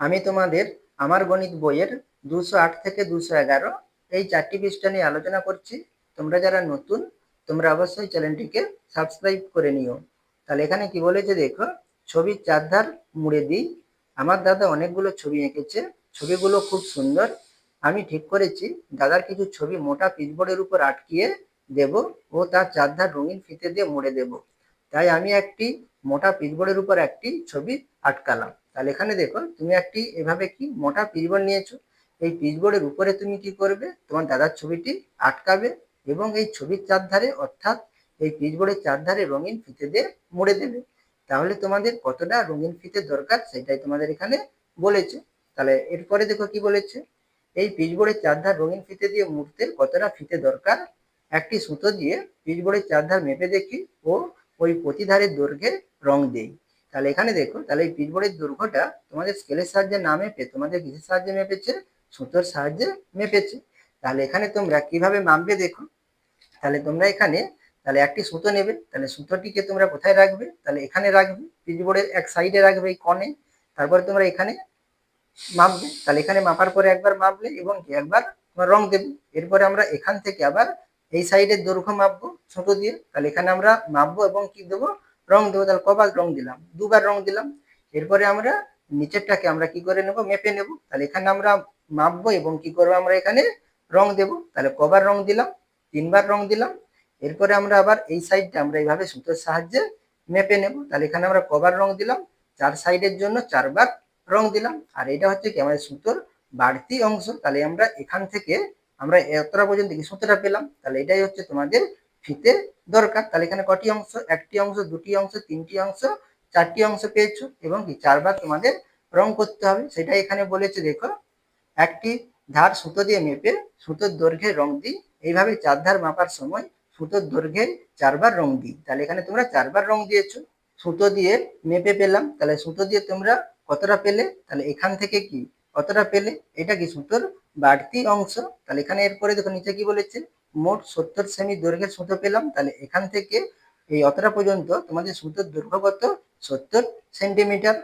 আমি তোমাদের আমার গণিত বইয়ের দুশো আট থেকে দুশো এগারো এই চারটি পৃষ্ঠা নিয়ে আলোচনা করছি। তোমরা যারা নতুন, তোমরা অবশ্যই চ্যানেলটিকে সাবস্ক্রাইব করে নিও। তাহলে এখানে কি বলেছে দেখো, ছবির চারধার মুড়ে দিই। আমার দাদা অনেকগুলো ছবি এঁকেছে, ছবিগুলো খুব সুন্দর। আমি ঠিক করেছি, দাদার কিছু ছবি মোটা পিচবোর্ডের উপর আটকিয়ে দেব ও তার চারধার রঙিন ফিতে দিয়ে মুড়ে দেব। তাই আমি একটি মোটা পিচবোর্ডের উপর একটি ছবি আটকালাম। তাহলে এখানে দেখো, তুমি একটি এভাবে কি মোটা পিচবোর্ড নিয়েছো, এই পিচবোর্ডের উপরে তুমি কি করবে, তোমার দাদার ছবিটি আটকাবে এবং এই ছবির চারধারে, অর্থাৎ এই পিচবোর্ডের চারধারে রঙিন ফিতে দিয়ে মুড়ে দেবে। তাহলে তোমাদের কতটা রঙিন ফিতে দরকার সেটাই তোমাদের এখানে বলেছে। তাহলে এরপরে দেখো কি বলেছে, এই পিচবোর্ডের চারধার রঙিন ফিতে দিয়ে মুড়তে কতটা ফিতে দরকার? একটি সুতো দিয়ে পিচবোর্ডের চারধার মেপে দেখি ও ওই প্রতিধারের দৈর্ঘ্যে রং দেই। তাহলে এখানে দেখো, তাহলে এই পিচবোর্ডের দৈর্ঘ্যটা তোমাদের স্কেলের সাহায্যে না মেপে, তোমাদের কিসের সাহায্যে মেপেছে? সুতোর সাহায্যে মেপেছে। তাহলে এখানে তোমরা কীভাবে মাপবে দেখো? তাহলে তোমরা এখানে, তাহলে একটি সুতো নেবে, তাহলে সুতোটিকে তোমরা কোথায় রাখবে? তাহলে এখানে রাখবে পিচবোর্ডের এক সাইডে রাখবে এই কনে তারপরে তোমরা এখানে মাপবে। তাহলে এখানে মাপার পরে একবার মাপলে এবং একবার তোমার রং দেবে। এরপরে আমরা এখান থেকে আবার এই সাইডের দৈর্ঘ্য মাপবো, ছোট দিয়ে। তাহলে এখানে আমরা মাপবো এবং কি দেবো? রং দেবো, তাহলে কবার রং দিলাম, দুবার রং দিলাম, এরপরে আমরা নিচেরটাকে আমরা কি করে নেব, মেপে নেব, তাহলে এখানে আমরা মাপবো এবং কি করব আমরা এখানে রং দেব, তাহলে কবার রং দিলাম, তিনবার রং দিলাম, এরপরে আমরা আবার এই সাইডটা আমরা এইভাবে সুতোর সাহায্যে মেপে নেব, তাহলে এখানে আমরা কবার রং দিলাম, চার সাইডের জন্য চারবার রং দিলাম, আর এটা হচ্ছে কি আমাদের সুতোর বাড়তি অংশ, তাহলে আমরা এখান থেকে আমরা এতটা পর্যন্ত কি সুতোটা পেলাম, তাহলে এটাই হচ্ছে তোমাদের ফিতে দরকার। তাহলে এখানে কটি অংশ? একটি অংশ, দুটি অংশ, তিনটি অংশ, চারটি অংশ পেয়েছ এবং কি চারবার তোমাদের রং করতে হবে। সেটাই এখানে বলেছে, দেখো। একটি ধার সুতো দিয়ে মেপে সুতোর দৈর্ঘ্যে রং দিই। এইভাবে চার ধার মাপার সময় সুতোর দৈর্ঘ্যে চারবার রং দিই। তাহলে এখানে তোমরা চারবার রং দিয়েছ। সুতো দিয়ে মেপে পেলাম। তাহলে সুতো দিয়ে তোমরা কতটা পেলে? তাহলে এখান থেকে কি? কতটা পেলে? এটা কি সুতোর বাড়তি অংশ? তাহলে এখানে এরপরে দেখো নিচে কি বলেছে? মোট সত্তর সেমি দৈর্ঘ্যের সুতো পেলাম, তাহলে এখান থেকে এই অতটা পর্যন্ত তোমাদের সুতোর দৈর্ঘ্য কত? সত্তর সেন্টিমিটার।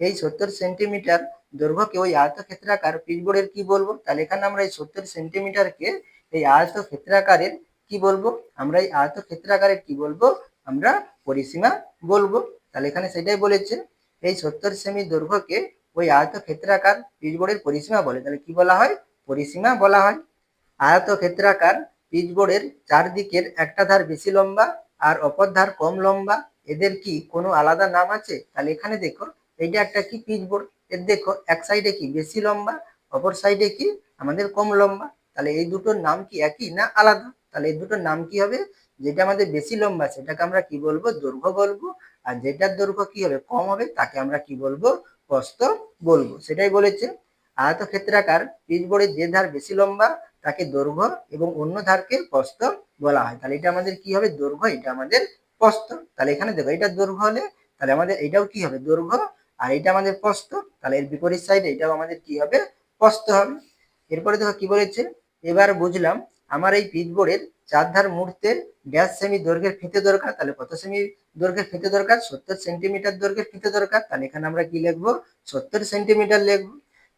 এই সত্তর সেন্টিমিটার দৈর্ঘ্যকে ওই আয়তক্ষেত্রাকার পিচবোর্ডের কি বলব? তাহলে এখানে আমরা এই সত্তর সেন্টিমিটারকে এই আয়তক্ষেত্রাকারের কি বলব? আমরা এই আয়তক্ষেত্রাকারের কি বলব? আমরা পরিসীমা বলব। তাহলে এখানে সেটাই বলেছে। এই সত্তর সেমি দৈর্ঘ্যকে ওই আয়তক্ষেত্রাকার পিচবোর্ডের পরিসীমা বলে। তাহলে কি বলা হয়? পরিসীমা বলা হয়। আয়তক্ষেত্রাকার পিচবোর্ডের চারদিকের একটা ধার বেশি লম্বা আর অপর ধার কম লম্বা। এদের কি কোনো আলাদা নাম আছে? তাহলে এখানে দেখো, এইটা একটা কি পিচবোর্ড? এর দেখো, এক সাইডে কি বেশি লম্বা, অপর সাইডে কি আমাদের কম লম্বা? তাহলে এই দুটোর নাম কি একই না আলাদা? তাহলে এই দুটোর নাম কি হবে? যেটা আমাদের বেশি লম্বা, সেটাকে আমরা কি বলব? দৈর্ঘ্য বলব। আর যেটার দৈর্ঘ্য কি হবে? কম হবে, তাকে আমরা কি বলব? প্রস্থ বলব। সেটাই বলেছে। আয়তক্ষেত্রাকার পিচবোর্ডের যে ধার বেশি লম্বা তাকে দৈর্ঘ্য এবং অন্য ধারকে প্রস্থ বলা হয়। তাহলে এটা আমাদের কি হবে? দৈর্ঘ্য, এটা আমাদের প্রস্থ। তাহলে এখানে দেখো, এটা দৈর্ঘ্য হলে তাহলে আমাদের এটাও কি হবে? দৈর্ঘ্য আর এটা আমাদের প্রস্থ। তাহলে এর বিপরীত সাইডে এটাও আমাদের কি হবে? প্রস্থ হবে। এরপরে দেখো কি বলেছে? এবার বুঝলাম, আমার এই পিচবোর্ডের চার ধার মুহূর্তে ড্যাশ সেমি দৈর্ঘ্যের ফিতে দরকার। তাহলে কত সেমি দৈর্ঘ্যের ফিতে দরকার? সত্তর সেন্টিমিটার দৈর্ঘ্যের ফিতে দরকার। তাহলে এখানে আমরা কি লিখব? সত্তর সেন্টিমিটার লিখব।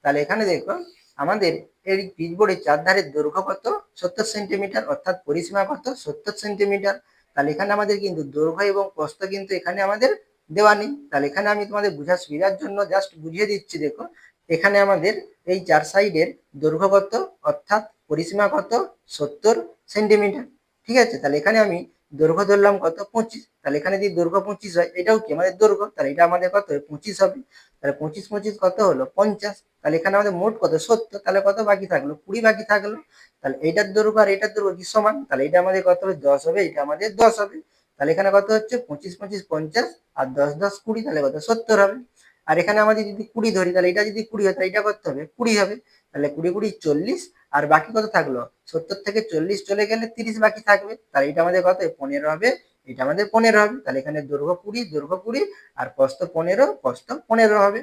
তাহলে এখানে দেখো, আমাদের এই পিচবোর্ডের চার ধারের দৈর্ঘ্য কত? সত্তর সেন্টিমিটার, অর্থাৎ পরিসীমা কত? সত্তর সেন্টিমিটার। তাহলে এখানে আমাদের কিন্তু দৈর্ঘ্য এবং প্রস্থ কিন্তু এখানে আমাদের দেওয়া নেই। তাহলে এখানে আমি তোমাদের বোঝার সুবিধার জন্য জাস্ট বুঝিয়ে দিচ্ছি, দেখো। এখানে আমাদের এই চার সাইডের দৈর্ঘ্য কত? অর্থাৎ পরিসীমা কত? সত্তর সেন্টিমিটার। ঠিক আছে? তাহলে এখানে আমি দৈর্ঘ্য ধরলাম কত? পঁচিশ। তাহলে এখানে যদি দৈর্ঘ্য পঁচিশ হয়, এটাও কি? আমাদের দৈর্ঘ্য। তাহলে এটা আমাদের কত পঁচিশ হবে। তাহলে পঁচিশ পঁচিশ কত হলো? পঞ্চাশ। তাহলে এখানে আমাদের মোট কত? সত্তর। তাহলে কত বাকি থাকল? কুড়ি বাকি থাকল। তাহলে এইটার দৈর্ঘ্য আর এটার দৈর্ঘ্য কি সমান? তাহলে এটা আমাদের কত হবে? দশ হবে। এটা আমাদের দশ হবে। তাহলে এখানে কত হচ্ছে? পঁচিশ পঁচিশ পঞ্চাশ আর দশ দশ কুড়ি। তাহলে কত? সত্তর হবে। আর এখানে আমাদের যদি কুড়ি ধরি, তাহলে এটা যদি কুড়ি হয়, তাহলে এটা করতে হবে? কুড়ি হবে। তাহলে কুড়ি কুড়ি চল্লিশ আর বাকি কত থাকল? সত্তর থেকে চল্লিশ চলে গেলে তিরিশ বাকি থাকবে। তাহলে এটা আমাদের কত? পনেরো হবে। এটা আমাদের পনেরো হবে। তাহলে এখানে দৈর্ঘ্য কুড়ি দৈর্ঘ্য কুড়ি আর প্রস্থ পনেরো প্রস্থ পনেরো হবে।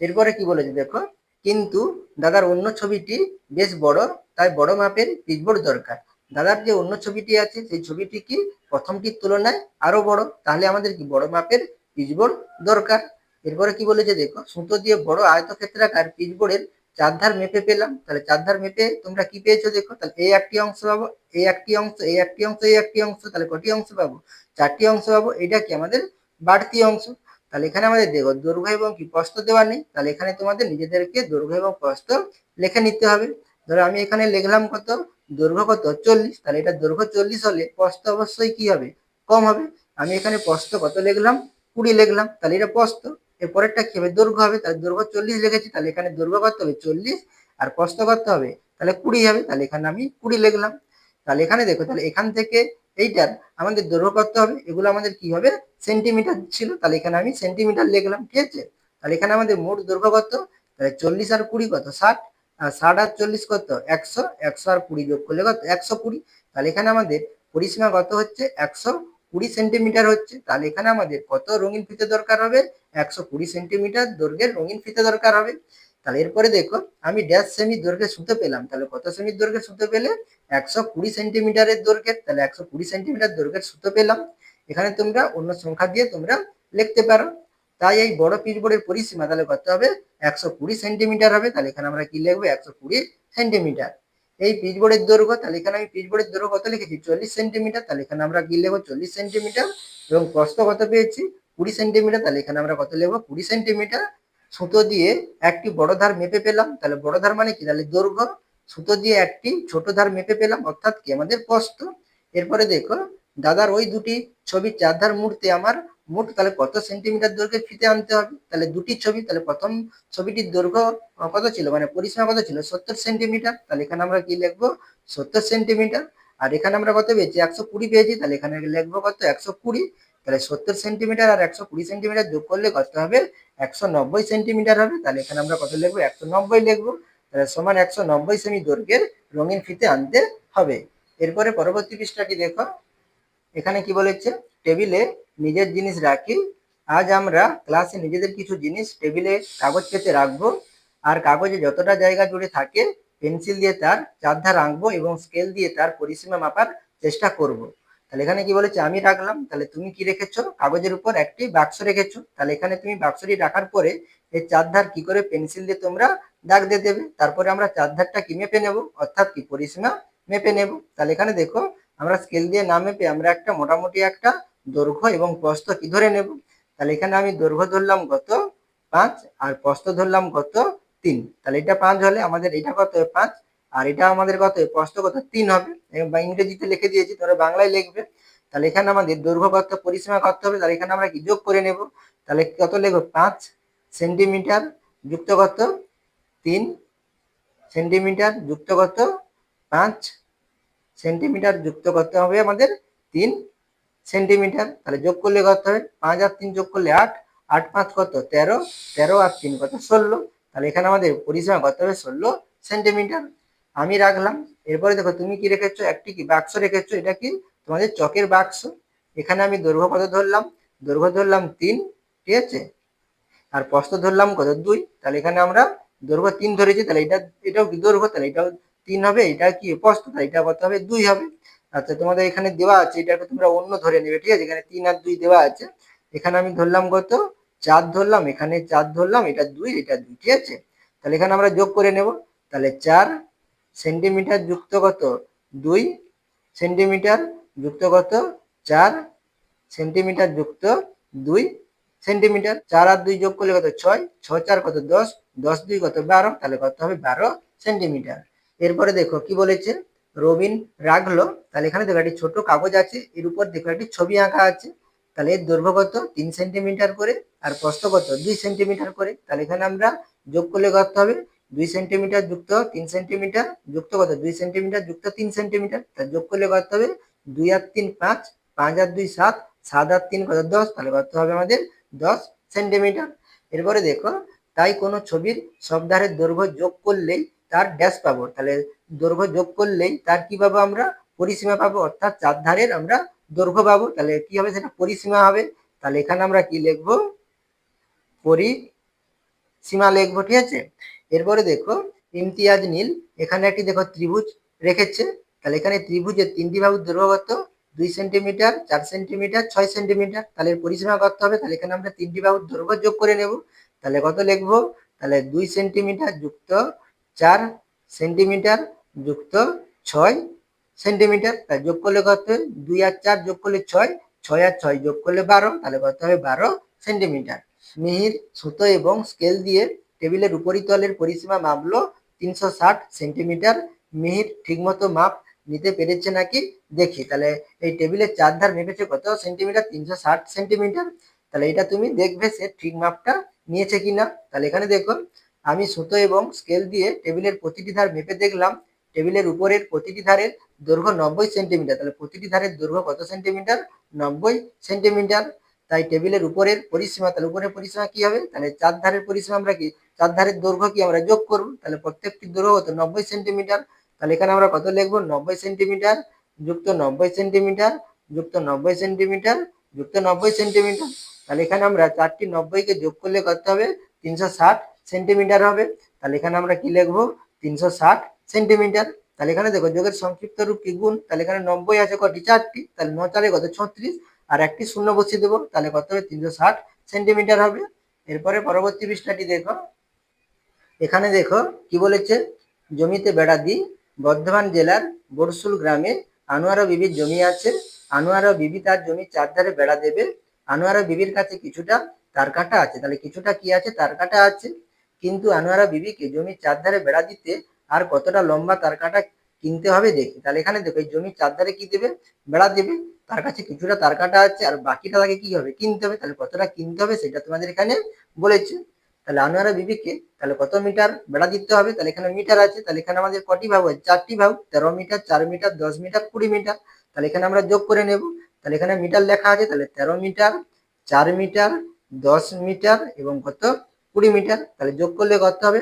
এরপরে কি বলেছে দেখো? কিন্তু দাদার অন্য ছবিটি বেশ বড়, তাই বড় মাপের পিচবোর্ড দরকার। দাদার যে অন্য ছবিটি আছে, সেই ছবিটি কি প্রথমটির তুলনায় আরও বড়? তাহলে আমাদের কি বড় মাপের পিচবোর্ড দরকার? এরপরে কি বলেছে দেখো? সুতো দিয়ে বড় আয়তক্ষেত্রাকার পিচবোর্ডের চারধার মেপে পেলাম, তাহলে চার ধার মেপে তোমরা কি পেয়েছ দেখো? তাহলে এই একটি অংশ পাবো এই একটি অংশ এই একটি অংশ এই একটি অংশ, তাহলে কটি অংশ পাবো? চারটি অংশ পাবো, এটা কি আমাদের বাড়তি অংশ? তাহলে এখানে আমাদের দেখো, দৈর্ঘ্য এবং কি প্রস্থ দেওয়া নেই, তাহলে এখানে তোমাদের নিজেদেরকে দৈর্ঘ্য এবং প্রস্থ লিখে নিতে হবে। ধরো আমি এখানে লিখলাম কত? দৈর্ঘ্য কত? চল্লিশ, তাহলে এটা দৈর্ঘ্য চল্লিশ হলে প্রস্থ অবশ্যই কি হবে? কম হবে। আমি এখানে প্রস্থ কত লিখলাম? কুড়ি লিখলাম, তাহলে এটা প্রস্থ। এর পরেরটা কি হবে? দৈর্ঘ্য হবে, তাহলে দৈর্ঘ্য চল্লিশ লিখেছি তাহলে এখানে দৈর্ঘ্য করতে হবে চল্লিশ, আর প্রস্থ করতে হবে, তাহলে কুড়ি হবে, তাহলে এখানে আমি কুড়ি লিখলাম। তাহলে এখানে দেখো, তাহলে এখান থেকে এইটার আমাদের দৈর্ঘ্য করতে হবে, এগুলো আমাদের কি হবে? সেন্টিমিটার ছিল, তাহলে এখানে আমি সেন্টিমিটার লিখলাম, ঠিক আছে? তাহলে এখানে আমাদের মোট দৈর্ঘ্য কত? তাহলে চল্লিশ আর কুড়ি কত? ষাট, আর ষাট আর চল্লিশ কত? একশো একশো আর কুড়ি যোগ করলে কত? একশো কুড়ি, তাহলে এখানে আমাদের পরিসীমা কত হচ্ছে? একশো কুড়ি সেন্টিমিটার হচ্ছে, তাহলে এখানে আমাদের কত রঙিন ফিতে দরকার হবে? একশো কুড়ি সেন্টিমিটার দৈর্ঘ্যের রঙিন ফিতে দরকার হবে। তাহলে এরপরে দেখো, আমি ড্যাশ সেমি দৈর্ঘ্যের সুতো পেলাম, তাহলে কত সেমির দৈর্ঘ্যের সুতো পেলে? একশো কুড়ি সেন্টিমিটারের দৈর্ঘ্যের, তাহলে একশো কুড়ি সেন্টিমিটার দৈর্ঘ্যের সুতো পেলাম। এখানে তোমরা অন্য সংখ্যা দিয়ে তোমরা লিখতে পারো। তাই এই বড় পিচবোর্ডের পরিসীমা তাহলে কত হবে? একশো কুড়ি সেন্টিমিটার হবে। তাহলে এখানে আমরা কি লিখব? একশো কুড়ি সেন্টিমিটার। এই পিচবোর্ডের দৈর্ঘ্য, তাহলে এখানে আমি পিচবোর্ডের দৈর্ঘ্য কত লিখেছি? চল্লিশ সেন্টিমিটার, তাহলে এখানে আমরা কি লিখব? চল্লিশ সেন্টিমিটার এবং প্রস্থ কত পেয়েছি? কুড়ি সেন্টিমিটার, তাহলে এখানে আমরা কত লিখব? কুড়ি সেন্টিমিটার। সুতো দিয়ে একটি বড় ধার মেপে পেলাম, তাহলে বড় ধার মানে কি? তাহলে দৈর্ঘ্য। সুতো দিয়ে একটি ছোট ধার মেপে পেলাম, অর্থাৎ কি? আমাদের প্রস্থ। এরপরে দেখো, দাদার ওই দুটি ছবির চার ধার মুড়তে আমার মোট তাহলে কত সেন্টিমিটার দৈর্ঘ্যের ফিতে আনতে হবে? তাহলে দুটি ছবি, তাহলে প্রথম ছবিটির দৈর্ঘ্য কত ছিল? মানে পরিসীমা কত ছিল? সত্তর সেন্টিমিটার তাহলে এখানে আমরা কি লিখব? সত্তর সেন্টিমিটার আর এখানে আমরা কত পেয়েছি? একশো কুড়ি পেয়েছি। তাহলে এখানে লিখব কত? একশো কুড়ি। তাহলে সত্তর সেন্টিমিটার আর একশো কুড়ি সেন্টিমিটার যোগ করলে কত হবে? একশো নব্বই সেন্টিমিটার হবে। তাহলে এখানে আমরা কত লিখব? একশো নব্বই লিখব। তাহলে সমান একশো নব্বই সেমি দৈর্ঘ্যের রঙিন ফিতে আনতে হবে। এরপরে পরবর্তী পৃষ্ঠাটি দেখো। এখানে কি বলেছে? টেবিলে নিজের জিনিস রাখি। আজ আমরা ক্লাসে নিজেদের কিছু জিনিস টেবিলে কাগজ পেতে রাখব। আর কাগজে যতটা জায়গা জুড়ে থাকে পেন্সিল দিয়ে তার চারধার আঁকবো এবং স্কেল দিয়ে তার পরিসীমা মাপার চেষ্টা করব। তাহলে এখানে কি বলেছে? আমি রাখলাম। তাহলে তুমি কি রেখেছো? কাগজের উপর একটি বাক্স রেখেছো। তাহলে এখানে তুমি বাক্সটি রাখার পরে এই চারধার কি করে পেন্সিল দিয়ে তোমরা দাগ দিয়ে দেবে? তারপরে আমরা চারধারটা কি মেপে নেব? অর্থাৎ কি পরিসীমা মেপে নেব? তাহলে এখানে দেখো, আমরা স্কেল দিয়ে না মেপে আমরা একটা মোটামুটি একটা দৈর্ঘ্য এবং প্রস্থ কি ধরে নেব? তাহলে এখানে আমি দৈর্ঘ্য ধরলাম কত? পাঁচ, আর প্রস্থ ধরলাম কত? তিন। তাহলে এটা পাঁচ হলে আমাদের এটা কত? পাঁচ। আর এটা আমাদের কত? প্রস্থ কত? তিন হবে। বা ইংরেজিতে লিখে দিয়েছি, তোরা বাংলায় লিখবে। তাহলে এখানে আমাদের দৈর্ঘ্য কত? পরিসীমা কত হবে? তাহলে এখানে আমরা কি যোগ করে নেব? তাহলে কত লিখব? পাঁচ সেন্টিমিটার যুক্ত কত? তিন সেন্টিমিটার যুক্ত কত? পাঁচ সেন্টিমিটার যুক্ত করতে হবে আমাদের? তিন সেন্টিমিটার, তাহলে যোগ করলে কত হবে? পাঁচ আর তিন যোগ করলে আট। আট পাঁচ কত? তেরো। তেরো আর তিন কত? ষোলো। তাহলে এখানে আমাদের পরিসীমা কত হবে? ষোলো সেন্টিমিটার। আমি রাখলাম। এরপরে দেখো, তুমি কি রেখেছো? একটি কি বাক্স রেখেছো? এটা কি? তোমাদের চকের বাক্স। এখানে আমি দৈর্ঘ্য কত ধরলাম? দৈর্ঘ্য ধরলাম তিন। ঠিক আছে? আর প্রস্থ ধরলাম কত? দুই। তাহলে এখানে আমরা দৈর্ঘ্য তিন ধরেছি। তাহলে এটা, এটাও কি দৈর্ঘ্য? তাহলে এটাও তিন হবে। এটা কি প্রস্থ? তাহলে এটা কত হবে? দুই হবে। আচ্ছা তোমাদের এখানে দেওয়া আছে, এটাকে তোমরা অন্য ধরে নেবে, ঠিক আছে? এখানে তিন আর দুই দেওয়া আছে। এখানে আমি ধরলাম কত? চার ধরলাম, এখানে চার ধরলাম, এটা দুই এটা দুই, ঠিক আছে? তাহলে এখানে আমরা যোগ করে নেব। তাহলে চার সেন্টিমিটার যুক্ত কত? দুই সেন্টিমিটার যুক্ত কত? চার সেন্টিমিটার যুক্ত দুই সেন্টিমিটার। চার আর দুই যোগ করলে কত? ছয়। ছয়, চার কত? দশ। দশ দুই কত? বারো। তাহলে কত হবে? বারো সেন্টিমিটার। এরপরে দেখো, কি বলেছে? রবিন রাখল, তাহলে এখানে দেখো একটি ছোট কাগজ আছে, এর উপর দেখো একটি ছবি আঁকা আছে। তাহলে এর দৈর্ঘ্য কত তিন সেন্টিমিটার করে, আর প্রস্থ কত দুই সেন্টিমিটার করে, তাহলে এখানে আমরা যোগ করলে কত হবে? দুই সেন্টিমিটার যুক্ত তিন সেন্টিমিটার যুক্ত কত দুই সেন্টিমিটার যুক্ত তিন সেন্টিমিটার তাহলে যোগ করলে কত হবে? দুই আর তিন পাঁচ পাঁচ আর দুই সাত সাত আর তিন কত? দশ, তাহলে কত হবে আমাদের? দশ সেন্টিমিটার। এরপরে দেখো, তাই কোনো ছবির সব ধারের দৈর্ঘ্য যোগ করলেই তার ড্যাশ পাবো। তাহলে দৈর্ঘ্য যোগ করলেই তার কি পাবো আমরা? পরিসীমা পাবো। অর্থাৎ চার ধারের আমরা দৈর্ঘ্য পাবো। তাহলে কি হবে? সেটা পরিসীমা হবে। তাহলে এখানে আমরা কি লিখব? পরিসীমা লিখব, ঠিক আছে? এরপরে দেখো, ইমতিয়াজ নীল, এখানে একটি দেখো ত্রিভুজ রেখেছে। তাহলে এখানে ত্রিভুজের তিনটি বাহুর দৈর্ঘ্য কত? দুই সেন্টিমিটার, চার সেন্টিমিটার, ছয় সেন্টিমিটার। তাহলে পরিসীমা করতে হবে? তাহলে এখানে আমরা তিনটি বাহুর দৈর্ঘ্য যোগ করে নেব। তাহলে কত লিখব? তাহলে দুই সেন্টিমিটার যুক্ত চার সেন্টিমিটার যুক্ত ছয় সেন্টিমিটার। যোগ করলে কত দুই আর চার যোগ করলে ছয় ছয় আর ছয় যোগ করলে বারো, তাহলে কত হবে? বারো সেন্টিমিটার। মিহির সুতো এবং স্কেল দিয়ে টেবিলের উপরিতলের পরিসীমা মাপলো তিনশো ষাট সেন্টিমিটার। মিহির ঠিকমতো মাপ নিতে পেরেছে নাকি? দেখি, তাহলে এই টেবিলের চার ধার মেপেছে কত? সেন্টিমিটার তিনশো ষাট সেন্টিমিটার। তাহলে এটা তুমি দেখবে সে ঠিক মাপটা নিয়েছে কিনা। তাহলে এখানে দেখো আমি সুতো এবং স্কেল দিয়ে টেবিলের প্রতিটি ধার মেপে দেখলাম টেবিলের উপরের প্রতিটি ধারের দৈর্ঘ্য নব্বই সেন্টিমিটার তাহলে প্রতিটি ধারের দৈর্ঘ্য কত সেন্টিমিটার নব্বই সেন্টিমিটার তাই টেবিলের উপরের পরিসীমা, তাহলে উপরের পরিসীমা কি হবে? তাহলে চার ধারের পরিসীমা আমরা কি, চার ধারের দৈর্ঘ্য কি আমরা যোগ করব? তাহলে প্রত্যেকটি দৈর্ঘ্য কত? নব্বই সেন্টিমিটার তাহলে এখানে আমরা কত লিখব? নব্বই সেন্টিমিটার যুক্ত নব্বই সেন্টিমিটার যুক্ত নব্বই সেন্টিমিটার যুক্ত নব্বই সেন্টিমিটার তাহলে এখানে আমরা চারটি নব্বইকে যোগ করলে কত হবে? তিনশো ষাট। সেন্টিমিটার হবে। তাহলে এখানে আমরা কি লিখব? তিনশো ষাট সেন্টিমিটার। তাহলে এখানে দেখো, যোগের সংক্ষিপ্ত রূপ কি গুণ? তাহলে এখানে নব্বই আছে কটি? চারটি। তাহলে ন চারে কত? ছত্রিশ। আর একটি শূন্য বসিয়ে দেবো। তাহলে কত হবে? তিনশো ষাট সেন্টিমিটার হবে। এরপরে পরবর্তী পৃষ্ঠাটি দেখো। এখানে দেখো, কি বলেছে? জমিতে বেড়া দিই। বর্ধমান জেলার বরসুল গ্রামে আনোয়ারা বিবির জমি আছে। আনোয়ারা বিবি তার জমি চারধারে বেড়া দেবে। আনোয়ারা বিবির কাছে কিছুটা তার কাটা আছে। তাহলে কিছুটা কি আছে? তার কাটা আছে। কিন্তু আনোয়ারা বিবিকে জমি চারধারে বেড়া দিতে আর কতটা লম্বা তার কাটা কিনতে হবে দেখি। তাহলে এখানে দেখো, এই জমি চারধারে কি দেবে? বেড়া দেবে। তার কাছে কিছুটা তার কাটা আছে আর বাকিটা তাকে কি হবে? কিনতে হবে। তাহলে কতটা কিনতে হবে সেটা তোমাদের এখানে বলেছে। তাহলে আনোয়ারা বিবিকে তাহলে কত মিটার বেড়া দিতে হবে? তাহলে এখানে মিটার আছে। তাহলে এখানে আমাদের কটি ভাগ আছে চারটি ভাগ। তেরো মিটার, চার মিটার, দশ মিটার, কুড়ি মিটার। তাহলে এখানে আমরা যোগ করে নেব। তাহলে এখানে মিটার লেখা আছে। তাহলে তেরো মিটার, চার মিটার, দশ মিটার এবং কত? কুড়ি মিটার, তাহলে যোগ করলে কত হবে?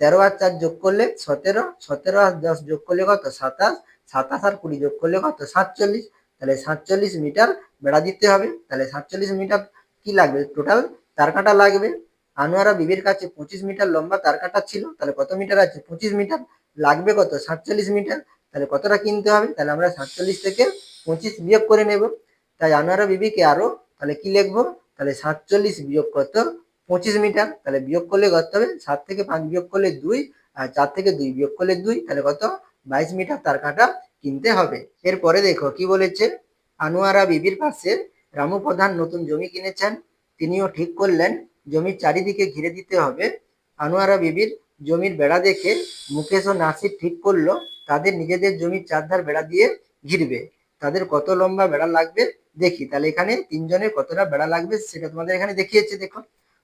তেরো আর চার যোগ করলে সতেরো সতেরো আর দশ যোগ করলে কত? সাতাশ সাতাশ আর কুড়ি যোগ করলে কত? সাতচল্লিশ, তাহলে সাতচল্লিশ মিটার বেড়া দিতে হবে। তাহলে সাতচল্লিশ মিটার কি লাগবে? টোটাল তার কাটা লাগবে। আনোয়ারা বিবির কাছে পঁচিশ মিটার লম্বা তার কাটা ছিল, তাহলে কত মিটার আছে? পঁচিশ মিটার। লাগবে কত? সাতচল্লিশ মিটার। তাহলে কতটা কিনতে হবে? তাহলে আমরা সাতচল্লিশ থেকে পঁচিশ বিয়োগ করে নেব। তাই আনোয়ারা বিবিকে আরও, তাহলে কি লিখব? তাহলে সাতচল্লিশ বিয়োগ কত? পঁচিশ মিটার, তাহলে বিয়োগ করলে কত হবে? সাত থেকে পাঁচ বিয়োগ করলে দুই, আর চার থেকে দুই বিয়োগ করলে দুই, তাহলে কত? বাইশ মিটার তার কাটা কিনতে হবে। এরপরে দেখো কি বলেছে? আনোয়ারা বিবির পাশে রামু প্রধান নতুন জমি কিনেছেন। তিনিও ঠিক করলেন, জমির চারিদিকে ঘিরে দিতে হবে। আনোয়ারা বিবির জমির বেড়া দেখে মুকেশ ও নাসির ঠিক করল, তাদের নিজেদের জমির চারধার বেড়া দিয়ে ঘিরবে। তাদের কত লম্বা বেড়া লাগবে? দেখি। তাহলে এখানে তিনজনের কতটা বেড়া লাগবে সেটা তোমাদের এখানে দেখিয়েছে, দেখো।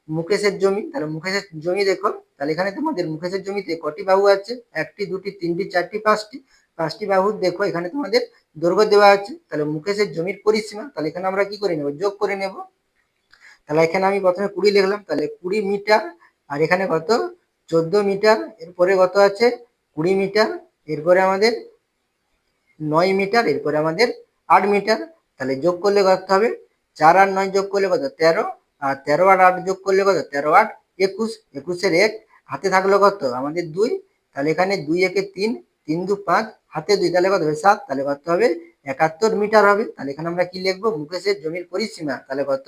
মুকেশের জমি, তাহলে মুকেশের জমি দেখো তাহলে এখানে তোমাদের মুকেশের জমিতে কটি বাহু আছে? একটি, দুটি, তিনটি, চারটি, পাঁচটি। পাঁচটি বাহুর দেখো, এখানে তোমাদের দৈর্ঘ্য দেওয়া আছে। তাহলে মুকেশের জমির পরিসীমা, তাহলে এখানে আমরা কি করে নেব? যোগ করে নেব। তাহলে এখানে আমি প্রথমে কুড়ি লিখলাম, তাহলে কুড়ি মিটার, আর এখানে কত? চোদ্দ মিটার, এরপরে কত আছে? কুড়ি মিটার, এরপরে আমাদের নয় মিটার, এরপরে আমাদের আট মিটার। তাহলে যোগ করলে কত হবে? চার আর নয় যোগ করলে কত? তেরো। আর তেরো আর আট যোগ করলে কত? তেরো আট একুশ। একুশের এক, হাতে থাকল কত? আমাদের দুই। তাহলে এখানে দুই একে তিন তিন দু পাঁচ, হাতে দুই। তাহলে কত হবে? সাত। তাহলে কত হবে? একাত্তর মিটার হবে। তাহলে এখানে আমরা কি লিখব? মুকেশের জমির পরিসীমা। তাহলে কত?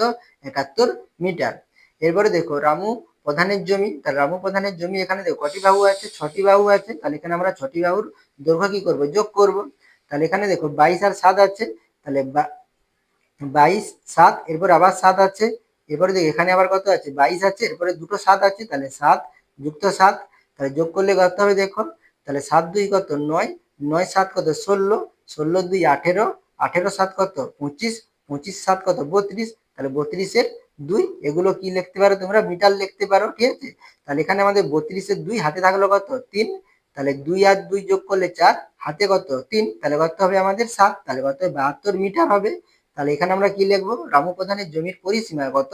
একাত্তর মিটার। এরপরে দেখো, রামু প্রধানের জমি। তাহলে রামু প্রধানের জমি এখানে দেখো, কটি বাহু আছে? ছটি বাহু আছে। তাহলে এখানে আমরা ছটি বাহুর দৈর্ঘ্য কি করব? যোগ করব। তাহলে এখানে দেখো, বাইশ আর সাত আছে। তাহলে বাইশ, সাত। এরপর আবার সাত আছে। এরপরে দেখো, এখানে আবার কত আছে? বাইশ আছে, এরপরে দুটো সাত আছে, তাহলে সাত যুক্ত সাত, তাহলে যোগ করলে কত হবে দেখো? তাহলে সাত দুই কত? নয় নয় সাত কত? ষোলো ষোলো দুই আঠেরো আঠেরো সাত কত? পঁচিশ পঁচিশ সাত কত? বত্রিশ, তাহলে বত্রিশের দুই, এগুলো কি লিখতে পারো তোমরা? মিটার লিখতে পারো, ঠিক আছে? তাহলে এখানে আমাদের বত্রিশের দুই, হাতে থাকল কত? তিন, তাহলে দুই আর দুই যোগ করলে চার, হাতে কত? তিন, তাহলে কত হবে আমাদের সাত, তাহলে কত? হবে বাহাত্তর মিটার হবে। তাহলে এখানে আমরা কি লিখব? রামু প্রধানের জমির পরিসীমা কত?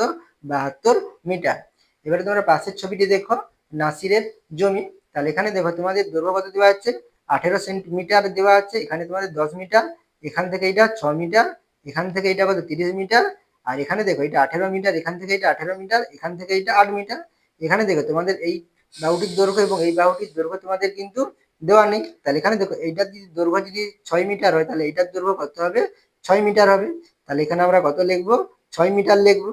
বাহাত্তর মিটার। এবারে তোমরা পাশের ছবিটি দেখো, নাসিরের জমি। তাহলে এখানে দেখো, তোমাদের দৈর্ঘ্য কত দেওয়া আছে? আঠেরো সেন্টিমিটার দেওয়া আছে। এখানে তোমাদের দশ মিটার, এখান থেকে এটা ছ মিটার, এখান থেকে এটা কত? তিরিশ মিটার। আর এখানে দেখো, এটা আঠেরো মিটার, এখান থেকে এটা আঠেরো মিটার, এখান থেকে এটা আট মিটার। এখানে দেখো, তোমাদের এই বাহুটির দৈর্ঘ্য এবং এই বাহুটির দৈর্ঘ্য তোমাদের কিন্তু দেওয়া নেই। তাহলে এখানে দেখো, এইটার যদি দৈর্ঘ্য যদি ছয় মিটার হয়, তাহলে এইটার দৈর্ঘ্য কত হবে? ছয় মিটার হবে। তাহলে এখানে আমরা কত লিখব? ছয় মিটার লিখব।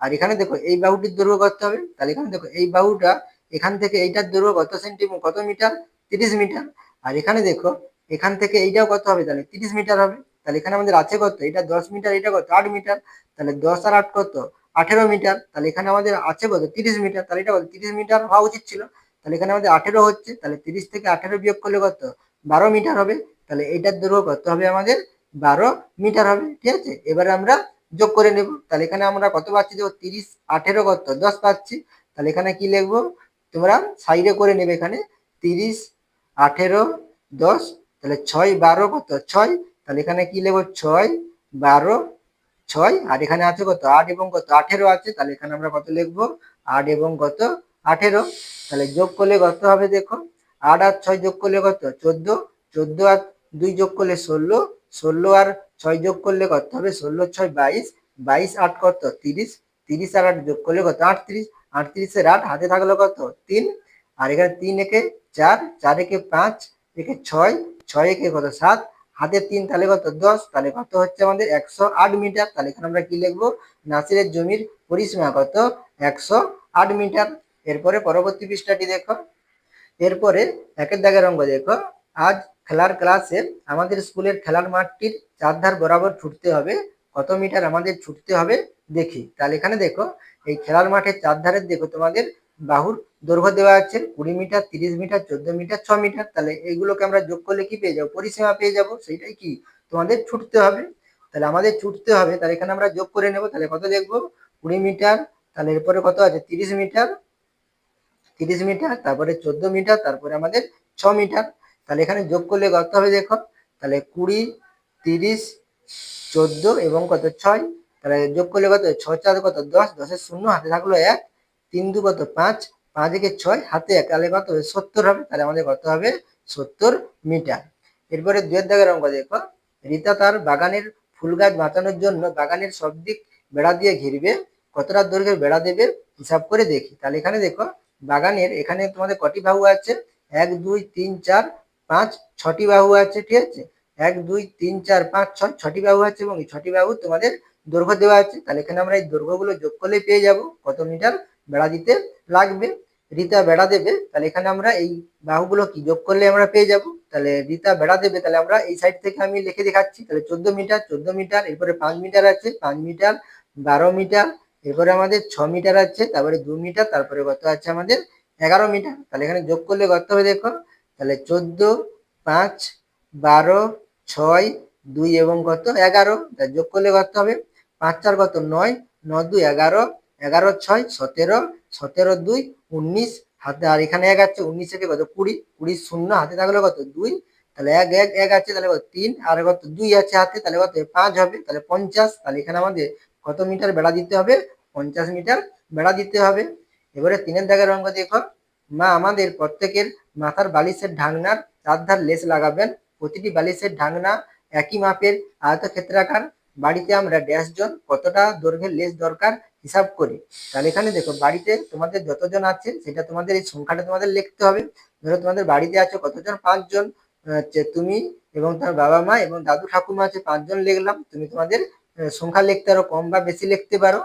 আর এখানে দেখো, এই বাহুটির দৈর্ঘ্য কত হবে? তাহলে এখানে দেখো, এই বাহুটা এখান থেকে এইটার দৈর্ঘ্য কত সেন্টিমিটার কত মিটার? তিরিশ মিটার। আর এখানে দেখো, এখান থেকে এইটাও কত হবে? তাহলে তিরিশ মিটার হবে। তাহলে এখানে আমাদের আছে কত? এটা দশ মিটার, এটা কত? আট মিটার। তাহলে দশ আর আট কত? আঠেরো মিটার। তাহলে এখানে আমাদের আছে কত? তিরিশ মিটার। তাহলে এটা কত? তিরিশ মিটার হওয়া উচিত ছিল। তাহলে এখানে আমাদের আঠেরো হচ্ছে। তাহলে তিরিশ থেকে আঠেরো বিয়োগ করলে কত? বারো মিটার হবে। তাহলে এইটার দৈর্ঘ্য কত হবে আমাদের? বারো মিটার হবে, ঠিক আছে? এবারে আমরা যোগ করে নেব। তাহলে এখানে আমরা কত পাচ্ছি? দেখো, তিরিশ, আঠেরো কত? দশ পাচ্ছি। তাহলে এখানে কি লিখব? তোমরা সাইডে করে নেবে এখানে। তিরিশ, আঠেরো, দশ, তাহলে ছয়, বারো কত? ছয়। তাহলে এখানে কি লিখব? ছয়, বারো, ছয়। আর এখানে আছে কত? আট এবং কত? আঠেরো আছে। তাহলে এখানে আমরা কত লিখব? আট এবং কত? আঠেরো। তাহলে যোগ করলে কত হবে দেখো? আট আর ছয় যোগ করলে কত? চোদ্দ। চোদ্দ আর দুই যোগ করলে ষোলো। ষোলো আর ছয় যোগ করলে কত হবে? ষোলো, ছয়, বাইশ। বাইশ, আট কত? তিরিশ। তিরিশ আর আট যোগ করলে কত? আটত্রিশ। আটত্রিশের আট হাতে থাকল কত? তিন। আর এখানে তিন একে চার চার একে পাঁচ, একে ছয় ছয় একে কত? সাত। হাতে তিন তাহলে কত? দশ। তাহলে কত হচ্ছে আমাদের? একশো আট মিটার। তাহলে এখানে আমরা কি লিখব? নাসিরের জমির পরিসীমা কত? একশো আট মিটার। এরপরে পরবর্তী পৃষ্ঠাটি দেখো। এরপরে একের দাগের অঙ্গ দেখো। আজ খেলার ক্লাসে আমাদের স্কুলের খেলার মাঠটির চারধার বরাবর ছুটতে হবে। কত মিটার আমাদের ছুটতে হবে দেখি। তাহলে এখানে দেখো, এই খেলার মাঠের চারধারের দেখো তোমাদের বাহুর দৈর্ঘ্য দেওয়া আছে কুড়ি মিটার, তিরিশ মিটার, চোদ্দ মিটার, ছ মিটার। তাহলে এইগুলোকে আমরা যোগ করলে কি পেয়ে যাব? পরিসীমা পেয়ে যাব। সেইটাই কি? তোমাদের ছুটতে হবে। তাহলে আমাদের ছুটতে হবে। তাহলে এখানে আমরা যোগ করে নেব। তাহলে কত দেখব? কুড়ি মিটার, তাহলে এরপরে কত আছে? তিরিশ মিটার তিরিশ মিটার, তারপরে চোদ্দ মিটার, তারপরে আমাদের ছ মিটার। তাহলে এখানে যোগ করলে কত হবে দেখো? তাহলে কুড়ি, তিরিশ, চোদ্দ এবং কত? ছয়। তাহলে যোগ করলে কত? ছ চার কত? দশ। দশের শূন্য, হাতে থাকল এক। তিন দু কত? পাঁচ। পাঁচ একে ছয়, হাতে এক। তাহলে কত হবে? সত্তর হবে। তাহলে আমাদের কত হবে? সত্তর মিটার। এরপরে দুয়ের দাগের অঙ্ক দেখো। রীতা তার বাগানের ফুল গাছ বাঁচানোর জন্য বাগানের সব দিক বেড়া দিয়ে ঘিরবে। কতটা দৈর্ঘ্যের বেড়া দেবে? হিসাব করে দেখি। তাহলে এখানে দেখো, বাগানের এখানে তোমাদের কটি বাহু আছে? এক, দুই, তিন, চার পাঁচ, ছটি বাহু আছে, ঠিক আছে? এক, দুই, তিন, চার, পাঁচ, ছয়, ছটি বাহু আছে এবং এই ছটি বাহু তোমাদের দৈর্ঘ্য দেওয়া আছে। তাহলে এখানে আমরা এই দৈর্ঘ্যগুলো যোগ করলে পেয়ে যাব। কত মিটার? বেড়া দিতে লাগবে। রিতা বেড়া দেবে। তাহলে এখানে আমরা এই বাহুগুলো কি যোগ করলে আমরা পেয়ে যাব? তাহলে রিতা বেড়া দেবে। তাহলে আমরা এই সাইড থেকে আমি লিখে দেখাচ্ছি। তাহলে চোদ্দ মিটার চোদ্দ মিটার, এরপরে পাঁচ মিটার আছে, পাঁচ মিটার, বারো মিটার, এরপরে আমাদের ছ মিটার আছে, তারপরে দু মিটার, তারপরে কত আছে আমাদের? এগারো মিটার। তাহলে এখানে যোগ করলে কত হবে দেখো? তাহলে চোদ্দ, পাঁচ, বারো, ছয়, দুই এবং কত? এগারো। যোগ করলে কত হবে? পাঁচ চার কত? নয়। নয় দুই, এগারো। এগারো, ছয়, সতেরো। সতেরো, দুই, উনিশ। হাতে আর এখানে এক আছে, উনিশ থেকে কত? কুড়ি। কুড়ি শূন্য। হাতে থাকলে কত? দুই। তাহলে এক এক এক আছে, তাহলে কত? তিন। আর কত? দুই আছে হাতে, তাহলে কত? পাঁচ হবে। তাহলে পঞ্চাশ। তাহলে এখানে আমাদের কত মিটার বেড়া দিতে হবে? পঞ্চাশ মিটার বেড়া দিতে হবে। এবারে তিনের দাগের অঙ্ক দেখো। মা, আমাদের প্রত্যেকের মাথার বালিশের ঢাকনার চার ধার লেস লাগাবেন। প্রতিটি বালিশের ঢাকনা একই মাপের আয়তক্ষেত্রাকার। বাড়িতে আমরা ড্যাশ জন কতটা দৈর্ঘ্যের লেস দরকার হিসাব করি। তাহলে এখানে দেখো, বাড়িতে তোমাদের যতজন আছে, সেটা তোমাদের এই সংখ্যাটা তোমাদের লিখতে হবে। ধরো তোমাদের বাড়িতে আছে কতজন? পাঁচজন। তুমি এবং তোমার বাবা মা এবং দাদু ঠাকুমা আছে, পাঁচজন লিখলাম। তুমি তোমাদের সংখ্যা লিখতে পারো কম বা বেশি লিখতে পারো।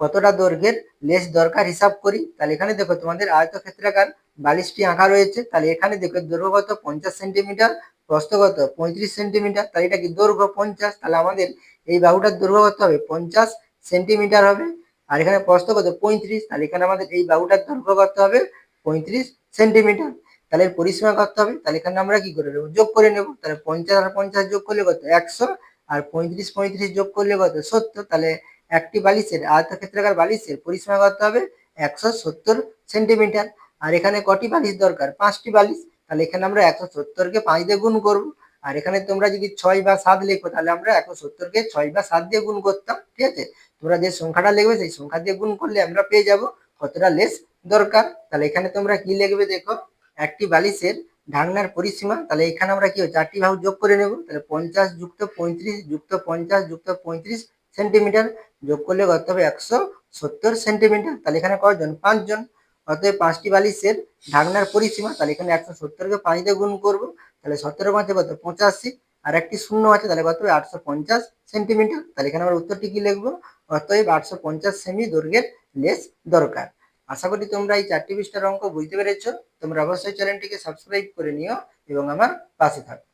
কতটা দৈর্ঘ্যের, লেস দরকার হিসাব করি। তাহলে এখানে দেখো তোমাদের আয়তক্ষেত্রাকার বালিশটি আঁকা রয়েছে। তাহলে এখানে দেখো দৈর্ঘ্য কত পঞ্চাশ সেন্টিমিটার প্রস্তগত পঁয়ত্রিশ সেন্টিমিটার, তাহলে এটা কি দৈর্ঘ্য পঞ্চাশ? তাহলে আমাদের এই বাহুটার দৈর্ঘ্য কত হবে? পঞ্চাশ সেন্টিমিটার হবে। আর এখানে প্রস্থ কত পঁয়ত্রিশ, তাহলে এখানে আমাদের এই বাহুটার দৈর্ঘ্য কত হবে? পঁয়ত্রিশ সেন্টিমিটার। তাহলে পরিসীমা করতে হবে? তাহলে এখানে আমরা কি করে নেব? যোগ করে নেব। তাহলে পঞ্চাশ আর পঞ্চাশ যোগ করলে কত? একশো। আর পঁয়ত্রিশ পঁয়ত্রিশ যোগ করলে কত? সত্তর। তাহলে একটি বালিশের আয়তক্ষেত্রাকার বালিশের পরিসীমা করতে হবে? একশো সত্তর সেন্টিমিটার। আর এখানে কটি বালিশ দরকার? পাঁচটি বালিশ। তাহলে এখানে আমরা একশো সত্তরকে পাঁচ দিয়ে গুণ করব। আর এখানে তোমরা যদি ছয় বা সাত লিখো, তাহলে আমরা একশো সত্তরকে ছয় বা সাত দিয়ে গুণ করতাম। ঠিক আছে? তোমরা যে সংখ্যাটা লিখবে, সেই সংখ্যা দিয়ে গুণ করলে আমরা পেয়ে যাব কতটা লেস দরকার। তাহলে এখানে তোমরা কি লিখবে দেখো? একটি বালিশের ঢাকনার পরিসীমা। তাহলে এখানে আমরা কি চারটি বাহু যোগ করে নেব। তাহলে পঞ্চাশ যুক্ত পঁয়ত্রিশ যুক্ত পঞ্চাশ যুক্ত পঁয়ত্রিশ সেন্টিমিটার যোগ করলে কত হবে? একশো সত্তর সেন্টিমিটার। তাহলে এখানে কজন পাঁচজন অতএব পাঁচটি বালিশের ঢাকনার পরিসীমা, তাহলে এখানে একশো সত্তরকে পাঁচ দিয়ে গুণ করব। তাহলে সতেরো পাঁচে কত? পঁচাশি। আর একটি শূন্য আছে, তাহলে কত হবে? আটশো পঞ্চাশ সেন্টিমিটার। তাহলে এখানে আমরা উত্তরটি কি লিখব? অতএব আটশো পঞ্চাশ সেমি দৈর্ঘ্যের লেস দরকার। আশা করি তোমরা এই চারটি পৃষ্ঠার অঙ্ক বুঝতে পেরেছ। তোমরা অবশ্যই চ্যানেলটিকে সাবস্ক্রাইব করে নিও এবং আমার পাশে থাকো।